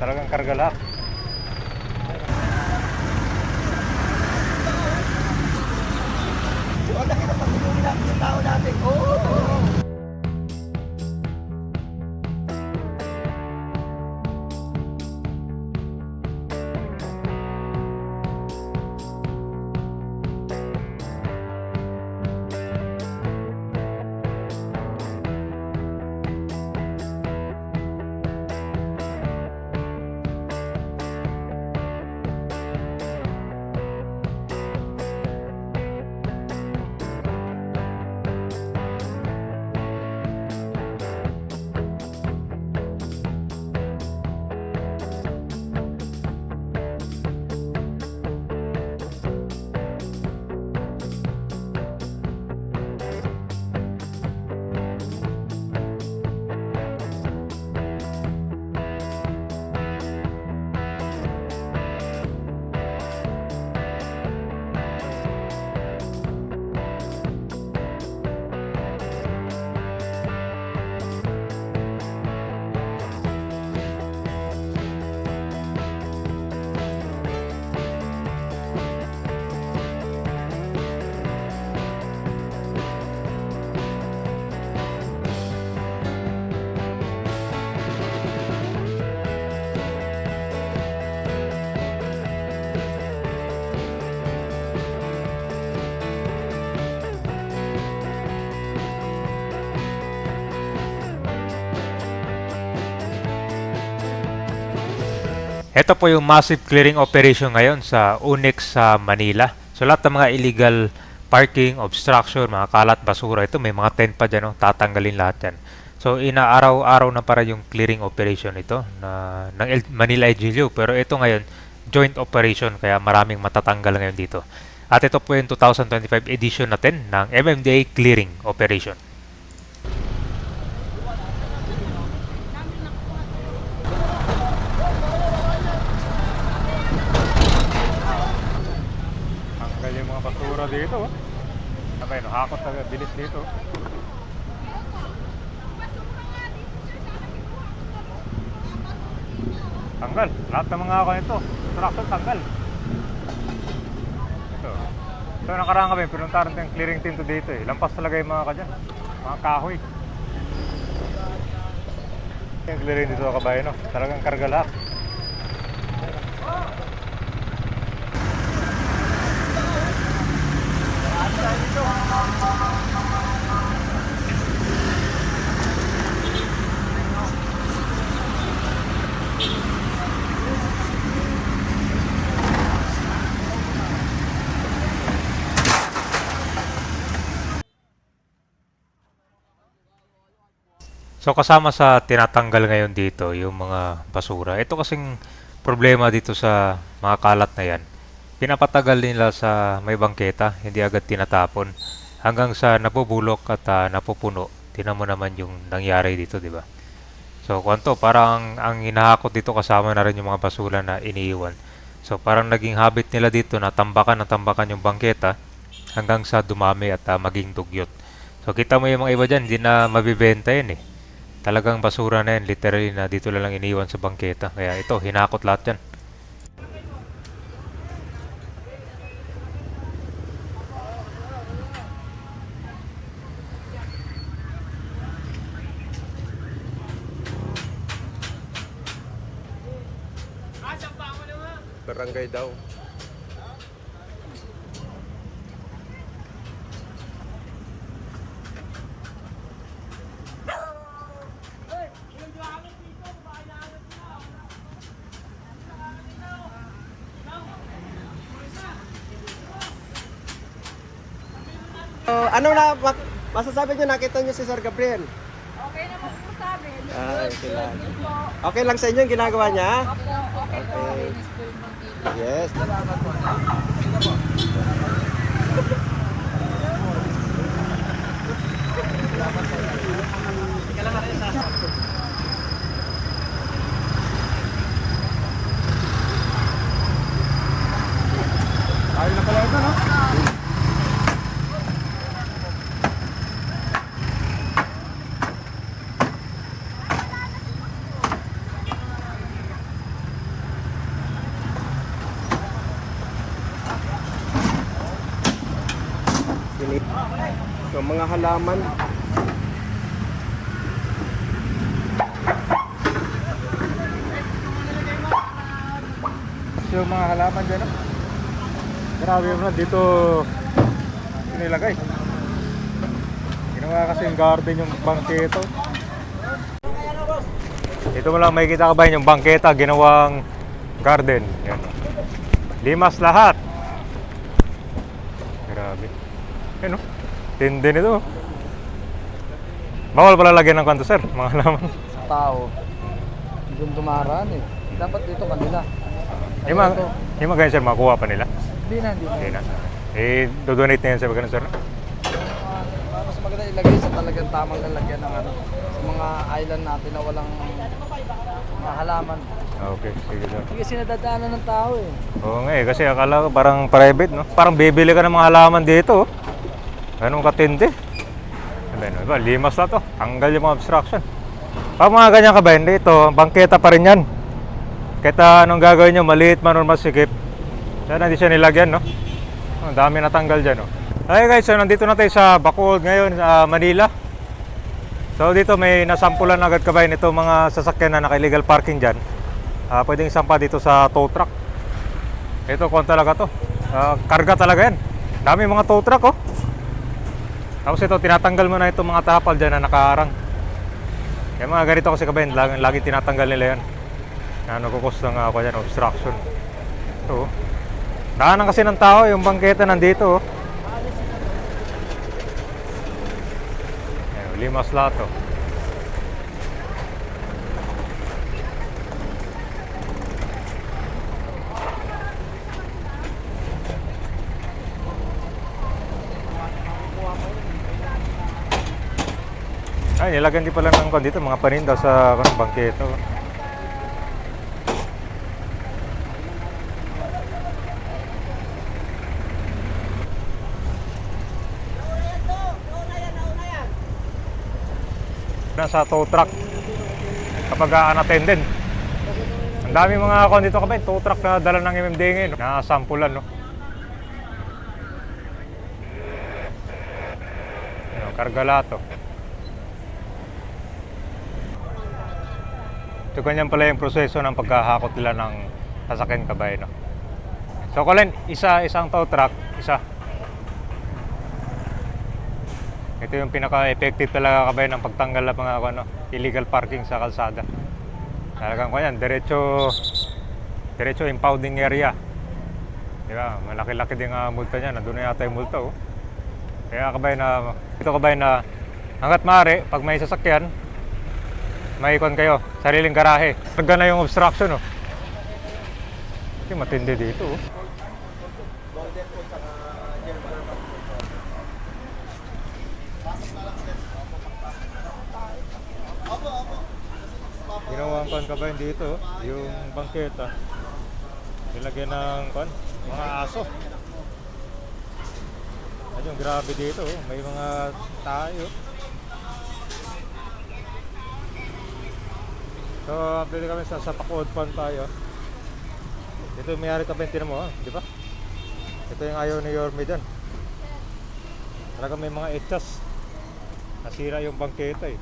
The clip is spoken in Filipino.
Talagang karga. Ito po yung massive clearing operation ngayon sa Unix sa Manila. So lahat ng mga illegal parking, obstruction, mga kalat, basura, ito may mga tent pa dyan, no? tatanggalin lahat yan. So inaaraw-araw na para yung clearing operation ito na ng Manila LGU. Pero ito ngayon, joint operation kaya maraming matatanggal ngayon dito. At ito po yung 2025 edition natin ng MMDA Clearing Operation. Tanggal basura dito. Oh. Sabay, no, hakot na bilis dito. Tanggal. Lahat ng mga ako nito. Truckson tanggal. Ito. So nakaraan kami, pinuntaran tayong clearing team to dito eh. Lampas talaga yung mga kadyan. Mga kahoy. Yung clearing dito kabayan no. Talagang karga lahat. So kasama sa tinatanggal ngayon dito yung mga basura. Ito kasing problema dito sa mga kalat na yan. Pinapatagal nila sa may bangketa, hindi agad tinatapon. Hanggang sa napubulok at ah, napupuno. Tinan mo naman yung nangyari dito, di ba? So kwanto, parang ang hinahakot dito kasama na rin yung mga basura na iniiwan. So parang naging habit nila dito na tambakan na tambakan yung bangketa hanggang sa dumami at ah, maging dugyot. So kita mo yung mga iba dyan, hindi na mabibenta yan eh. Talagang basura na yan, literally na dito lang iniwan sa bangketa. Kaya ito, hinakot lahat yan. Barangay daw. So, ano na ma- masasabi niyo nakita niyo si Sir Gabriel? Okay naman po sa amin. Ah, okay lang. Okay lang sa inyo yung ginagawa niya? Okay po. Okay. Linis po yung mga Yes. Ayun na pala ito, no? So, mga halaman. Yung mga halaman dyan, ah. Grabe mo na, dito nilagay. Ginawa kasi yung garden yung bangketo. Dito mo lang makikita ka ba yung bangketa, ginawang garden. Yan. Limas lahat. Grabe. Ano? Tindi nito. Bawal pala lagyan ng kanto, sir. Mga halaman. sa tao. Doon dumaraan eh. Dapat dito kanila. Yung mga, yung mga ganyan, sir, makuha pa nila. Hindi na, hindi na. Hindi na. Eh, dodonate na yan sa ganun, sir. Ah, mas maganda ilagay sa talagang tamang lalagyan ng ano. Sa mga island natin na walang mga halaman. Okay, sige, sir. Hindi kasi nadadaanan ng tao eh. Oo nga eh, kasi akala ko parang private, no? Parang bibili ka ng mga halaman dito, oh. Ganun katindi. Sabi, ano ba, limas na to. Tanggal yung mga obstruction. Pag mga ganyan ka ba, hindi ito, bangketa pa rin yan. Kahit ah, anong gagawin nyo, maliit man o masikip. Sana hindi siya nilagyan, no? Ang dami natanggal dyan, no? Okay guys, so nandito na tayo sa Bacolod ngayon, sa Manila. So dito may nasampulan agad ka ba nito mga sasakyan na naka-illegal parking dyan. Ah, pwedeng isampa dito sa tow truck. Ito, kung talaga to. Ah, karga talaga yan. Dami mga tow truck, oh. Tapos ito, tinatanggal mo na itong mga tapal dyan na nakaharang. Yung mga ganito kasi kabayan, lagi, lagi tinatanggal nila yan. Na nagkukos ng ako yan, obstruction. Ito, oh. Daanan kasi ng tao, yung bangketa nandito, oh. Ayan, limas lahat, oh. Ay, nilagyan din pala ng kon dito, mga paninda sa kan bangketo. Nasa tow truck kapag unattended. Ang dami mga kon dito kabay, tow truck na dala ng MMD ngayon, na sampulan, no? Ano, kargalato. So, ganyan pala yung proseso ng pagkahakot nila ng sasakyan kabay, no? So, Colin, isa, isang tow truck, isa. Ito yung pinaka-effective talaga kabay ng pagtanggal ng mga ano, illegal parking sa kalsada. Talagang ko yan, diretso, diretso impounding area. Di ba? Malaki-laki din ang multa niya. Nandun na yata yung multa, oh. Kaya kabay na, ito kabay na, hanggat maaari, pag may sasakyan, may ikon kayo, sariling garahe. Pagka na yung obstruction, oh. Kasi matindi dito, oh. Ginawa ang kabayan dito, oh. yung bangketa. Nilagyan ng kon, mga aso. Ayun, grabe dito, oh. may mga tayo. So, update kami sa Sapakod Pan tayo. Ito yung mayari ka mo, ah, di ba? Ito yung ayaw ni Yorme dyan. Talaga may mga etchas. Nasira yung bangketa eh.